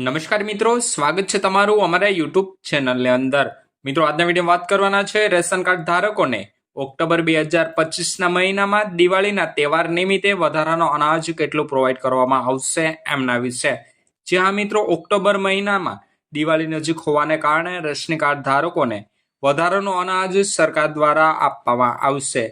નમસ્કાર મિત્રો, સ્વાગત છે તમારું અમારા યુટ્યુબ ચેનલની અંદર. મિત્રો, આજના વીડિયો વાત કરવાના છે રેશન કાર્ડ ધારકોને. ઓક્ટોબર બે હજાર પચીસના મહિનામાં દિવાળીના તહેવાર નિમિત્તે વધારાનો અનાજ કેટલું પ્રોવાઈડ કરવામાં આવશે એમના વિશે. હા મિત્રો, ઓક્ટોબર મહિનામાં દિવાળી નજીક હોવાને કારણે રેશન કાર્ડ ધારકોને વધારાનો અનાજ સરકાર દ્વારા આપવામાં આવશે.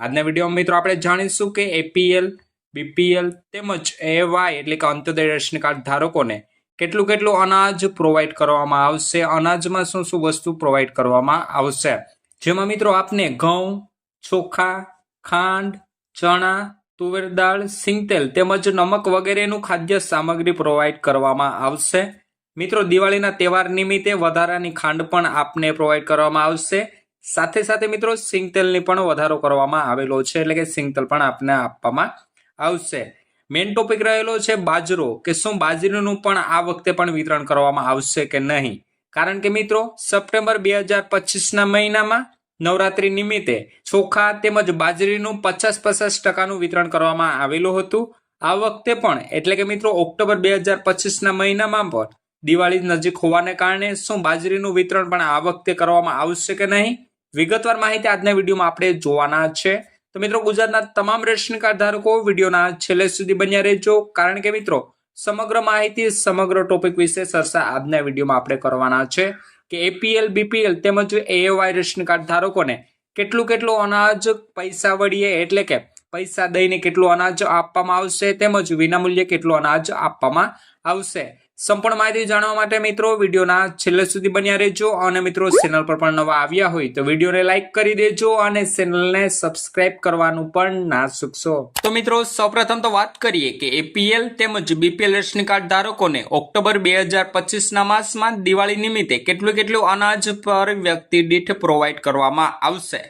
આજના વિડીયોમાં મિત્રો આપણે જાણીશું કે એપીએલ બીપીએલ તેમજ એવાય એટલે કે અંત્યોદય રેશન કાર્ડ ધારકોને કેટલું કેટલું અનાજ પ્રોવાઈડ કરવામાં આવશે? અનાજમાં શું શું વસ્તુ પ્રોવાઈડ કરવામાં આવશે? જેમાં મિત્રો આપને ઘઉં, ચોખા, ખાંડ, ચણા, તુવેર દાળ સિંગતેલ તેમજ નમક વગેરેનું ખાદ્ય સામગ્રી પ્રોવાઈડ કરવામાં આવશે. મિત્રો, દિવાળીના તહેવાર નિમિત્તે વધારાની ખાંડ પણ આપને પ્રોવાઈડ કરવામાં આવશે. સાથે સાથે મિત્રો સિંગતેલની પણ વધારો કરવામાં આવેલો છે, એટલે કે સિંગતેલ પણ આપને આપવામાં આવશે. મેઇન ટોપિક રહેલો છે બાજરો કે શું બાજરીનું પણ આ વખતે પણ વિતરણ કરવામાં આવશે કે નહીં? કારણ કે મિત્રો, સપ્ટેમ્બર બે હજાર પચીસના મહિનામાં નવરાત્રી નિમિત્તે ચોખા તેમજ બાજરીનું પચાસ પચાસ ટકાનું વિતરણ કરવામાં આવેલું હતું. આ વખતે પણ, એટલે કે મિત્રો, ઓક્ટોબર બે હજાર પચીસના મહિનામાં પણ દિવાળી નજીક હોવાને કારણે શું બાજરીનું વિતરણ પણ આ વખતે કરવામાં આવશે કે નહીં? વિગતવાર માહિતી આજના વિડીયોમાં આપણે જોવાના છે. તો મિત્રો ગુજરાતના તમામ રેશન કાર્ડ ધારકો વિડીયોના છેલ્લે સુધી બન્યા રહેજો. કારણ કે મિત્રો, સમગ્ર માહિતી, સમગ્ર ટોપિક વિશે સરસા આજના વિડીયોમાં આપણે કરવાના છે કે એપીએલ બીપીએલ તેમજ એએવાય રેશન કાર્ડ ધારકોને કેટલું કેટલું અનાજ પૈસા વળીએ એટલે કે પૈસા દઈને કેટલું અનાજ આપવામાં આવશે તેમજ વિનામૂલ્યે કેટલું અનાજ આપવામાં આવશે. સંપૂર્ણ માહિતી જાણવા માટે મિત્રો વિડીયોના છેલ્લે સુધી બન્યા રહેજો અને મિત્રો ચેનલ પર પણ નવા આવ્યા હોય તો વિડીયોને લાઈક કરી દેજો અને ચેનલને સબસ્ક્રાઇબ કરવાનું પણ ના ચૂકશો તો મિત્રો સૌપ્રથમ તો વાત કરીએ કે એપીએલ તેમજ બીપીએલ રેશન કાર્ડ ધારકોને ઓક્ટોબર બે હજાર પચીસના માસમાં દિવાળી નિમિત્તે કેટલું કેટલું અનાજ પર વ્યક્તિ દીઠ પ્રોવાઈડ કરવામાં આવશે.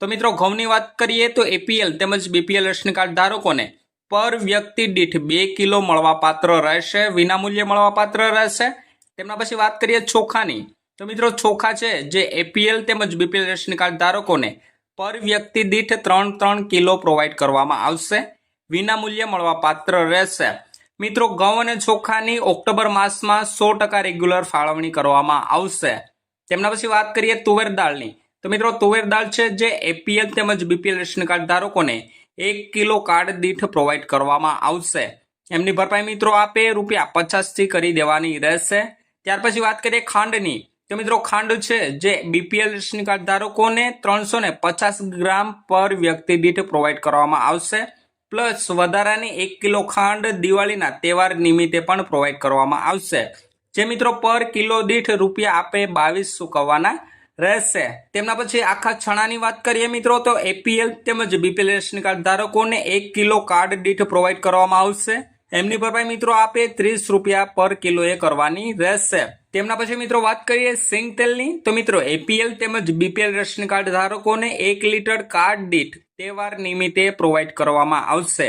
તો મિત્રો ઘઉંની વાત કરીએ તો એપીએલ તેમજ બીપીએલ રેશન કાર્ડ ધારકોને પર વ્યક્તિ દીઠ બે કિલો મળવાપાત્ર રહેશે, વિનામૂલ્યે મળવાપાત્ર રહેશે. તેમના પછી વાત કરીએ ચોખાની. તો મિત્રો ચોખા છે જે એપીએલ તેમજ બીપીએલ રેશન કાર્ડ ધારકોને પર વ્યક્તિ દીઠ ત્રણ ત્રણ કિલો પ્રોવાઈડ કરવામાં આવશે, વિનામૂલ્યે મળવાપાત્ર રહેશે. મિત્રો ઘઉં અને ચોખાની ઓક્ટોબર માસમાં સો ટકા રેગ્યુલર ફાળવણી કરવામાં આવશે. તેમના પછી વાત કરીએ તુવેર દાળની. તો મિત્રો તુવેર દાળ છે જે એપીએલ તેમજ બીપીએલ રેશન કાર્ડ ધારકોને એક કિલો કાર્ડ દીઠ પ્રોવાઈડ કરવામાં આવશે. એમની ભરપાઈ મિત્રો આપે રૂપિયા પચાસથી કરી દેવાની રહેશે. ત્યાર પછી વાત કરીએ ખાંડની. તો મિત્રો ખાંડ છે જે બીપીએલ રેશન કાર્ડ ધારકોને ત્રણસો પચાસ ગ્રામ પર વ્યક્તિ દીઠ પ્રોવાઈડ કરવામાં આવશે. પ્લસ વધારાની એક કિલો ખાંડ દિવાળીના તહેવાર નિમિત્તે પણ પ્રોવાઈડ કરવામાં આવશે. જે મિત્રો પર કિલો દીઠ રૂપિયા આપે બાવીસ ચૂકવવાના રહેશે. તેમના પછી આખા છણાની વાત કરીએ મિત્રો, તો એપીએલ તેમજ બીપીએલ રેશન કાર્ડ ધારકોને એક કિલો કાર્ડ દીઠ પ્રોવાઈડ કરવામાં આવશે. એમની ભરપાઈ મિત્રો આપે ત્રીસ રૂપિયા પર કિલો એ કરવાની રહેશે. તેમના પછી મિત્રો વાત કરીએ સિંગ તેલની, તો મિત્રો એપીએલ તેમજ બીપીએલ રેશન કાર્ડ ધારકોને એક લીટર કાર્ડ દીઠ તહેવાર નિમિત્તે પ્રોવાઈડ કરવામાં આવશે.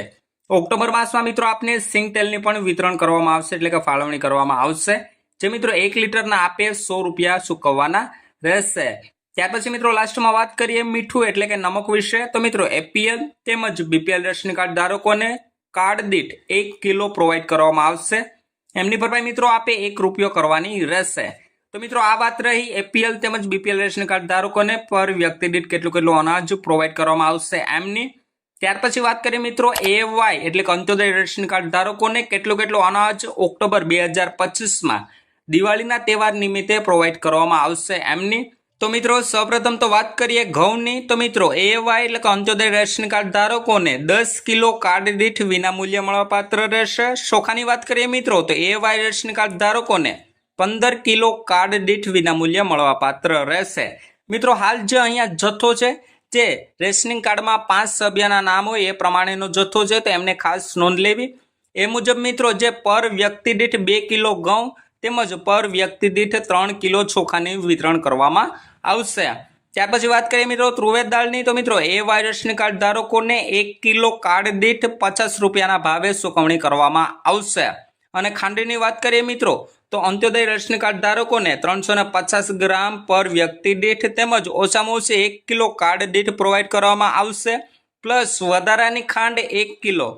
ઓક્ટોબર માસમાં મિત્રો આપને સિંગ તેલની પણ વિતરણ કરવામાં આવશે, એટલે કે ફાળવણી કરવામાં આવશે. જે મિત્રો એક લીટરના આપે સો રૂપિયા ચૂકવવાના રહેશે. ત્યાર પછી મિત્રો લાસ્ટમાં વાત કરીએ મીઠું એટલે કે નમક વિશે. તો મિત્રો એપીએલ તેમજ બીપીએલ રેશન કાર્ડ ધારકોને કાર્ડ દીઠ એક કિલો પ્રોવાઈડ કરવામાં આવશે. એમની ભરપાઈ મિત્રો આપે એક રૂપિયો કરવાની રહેશે. તો મિત્રો, આ વાત રહી એપીએલ તેમજ બીપીએલ રેશન કાર્ડ ધારકોને પર વ્યક્તિ દીઠ કેટલું કેટલું અનાજ પ્રોવાઈડ કરવામાં આવશે એમની. ત્યાર પછી વાત કરીએ મિત્રો એવાય એટલે કે અંત્યોદય રેશન કાર્ડ ધારકોને કેટલું કેટલું અનાજ ઓક્ટોબર બે હજાર પચીસમાં દિવાળીના તહેવાર નિમિત્તે પ્રોવાઈડ કરવામાં આવશે. એમની તો મિત્રો સૌપ્રથમ તો વાત કરીએ ઘઉંની. તો મિત્રો એવાય એટલે કે અંત્યોદય રેશન કાર્ડ ધારકોને દસ કિલો કાર્ડ દીઠ વિનામૂલ્ય મળવાપાત્ર રહેશે. ચોખાની વાત કરીએ મિત્રો તો એવાય રેશન કાર્ડ ધારકોને પંદર કિલો કાર્ડ દીઠ વિનામૂલ્ય મળવાપાત્ર રહેશે. મિત્રો હાલ જે અહીંયા જથ્થો છે, જે રેશનિંગ કાર્ડમાં પાંચ સભ્યના નામ હોય એ પ્રમાણેનો જથ્થો છે, તો એમને ખાસ નોંધ લેવી. એ મુજબ મિત્રો જે પર વ્યક્તિ દીઠ બે કિલો ઘઉં તેમજ પર વ્યક્તિ દીઠ ત્રણ કિલો ચોખાની વિતરણ કરવામાં આવશે. ત્યાર પછી વાત કરીએ મિત્રો તુવેર દાળની. તો મિત્રો એ વાયરસની કાર્ડ ધારકોને એક કિલો કાર્ડ દીઠ પચાસ રૂપિયાના ભાવે ચૂકવણી કરવામાં આવશે. અને ખાંડની વાત કરીએ મિત્રો, તો અંત્યોદય રેશન કાર્ડ ધારકોને ત્રણસો પચાસ ગ્રામ પર વ્યક્તિ દીઠ તેમજ ઓછામાં ઓછી એક કિલો કાર્ડ દીઠ પ્રોવાઈડ કરવામાં આવશે. પ્લસ વધારાની ખાંડ એક કિલો.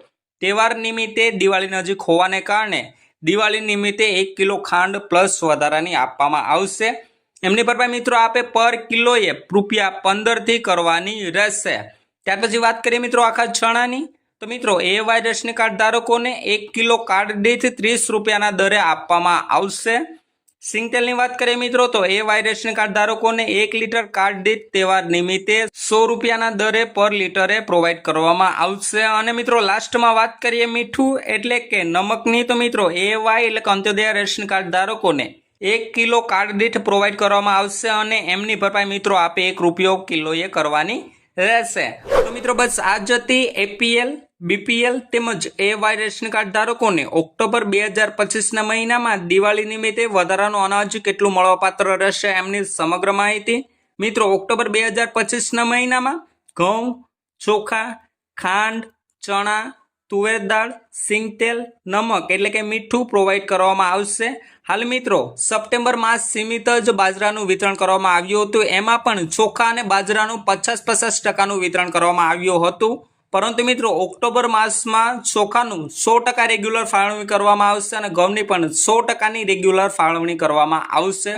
તહેવાર નિમિત્તે દિવાળી નજીક હોવાને કારણે દિવાળી નિમિત્તે એક કિલો ખાંડ પ્લસ વધારાની આપવામાં આવશે. એમની ભરપાઈ મિત્રો આપે પર કિલોએ રૂપિયા પંદરથી કરવાની રહેશે. ત્યાર પછી વાત કરીએ મિત્રો આખા ચણાની. તો મિત્રો એ વાય રેશનિંગ કાર્ડ ધારકોને એક કિલો કાર્ડ દીઠ ત્રીસ રૂપિયાના દરે આપવામાં આવશે. સિંગતેલની વાત કરીએ મિત્રો, તો એ વાય રેશન કાર્ડ ધારકોને એક લીટર કાર્ડ દીઠ તહેવાર નિમિત્તે સો રૂપિયાના દરે પર લીટરે પ્રોવાઈડ કરવામાં આવશે. અને મિત્રો, લાસ્ટમાં વાત કરીએ મીઠું એટલે કે નમકની, તો મિત્રો, એ વાય એટલે કે અંત્યોદય રેશન કાર્ડ ધારકોને એક કિલો કાર્ડ દીઠ પ્રોવાઈડ કરવામાં આવશે અને એમની ભરપાઈ, મિત્રો, આપે એક રૂપિયો કિલોએ કરવાની રહેશે. તો મિત્રો, બસ આ જ હતી એપીએલ બીપીએલ તેમજ એ વાય રેશન કાર્ડ ધારકોને ઓક્ટોબર બે હજાર પચીસના મહિનામાં દિવાળી નિમિત્તે વધારાનું અનાજ કેટલું મળવાપાત્ર રહેશે એમની સમગ્ર માહિતી મિત્રો ઓક્ટોબર બે હજાર પચીસના મહિનામાં ઘઉં, ચોખા, ખાંડ, ચણા, તુવેર દાળ સિંગતેલ નમક એટલે કે મીઠું પ્રોવાઈડ કરવામાં આવશે. હાલ મિત્રો સપ્ટેમ્બર માસ સીમિત જ બાજરાનું વિતરણ કરવામાં આવ્યું હતું. એમાં પણ ચોખા અને બાજરાનું પચાસ પચાસ ટકાનું વિતરણ કરવામાં આવ્યું હતું. પરંતુ મિત્રો, ઓક્ટોબર માસમાં ચોખાનું સો ટકા રેગ્યુલર ફાળવણી કરવામાં આવશે અને ઘઉંની પણ સો ટકાની રેગ્યુલર ફાળવણી કરવામાં આવશે.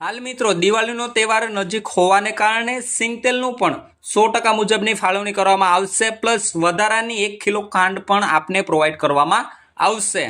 હાલ મિત્રો, દિવાળીનો તહેવાર નજીક હોવાને કારણે સિંગતેલનું પણ સો ટકા મુજબની ફાળવણી કરવામાં આવશે, પ્લસ વધારાની એક કિલો ખાંડ પણ આપને પ્રોવાઈડ કરવામાં આવશે.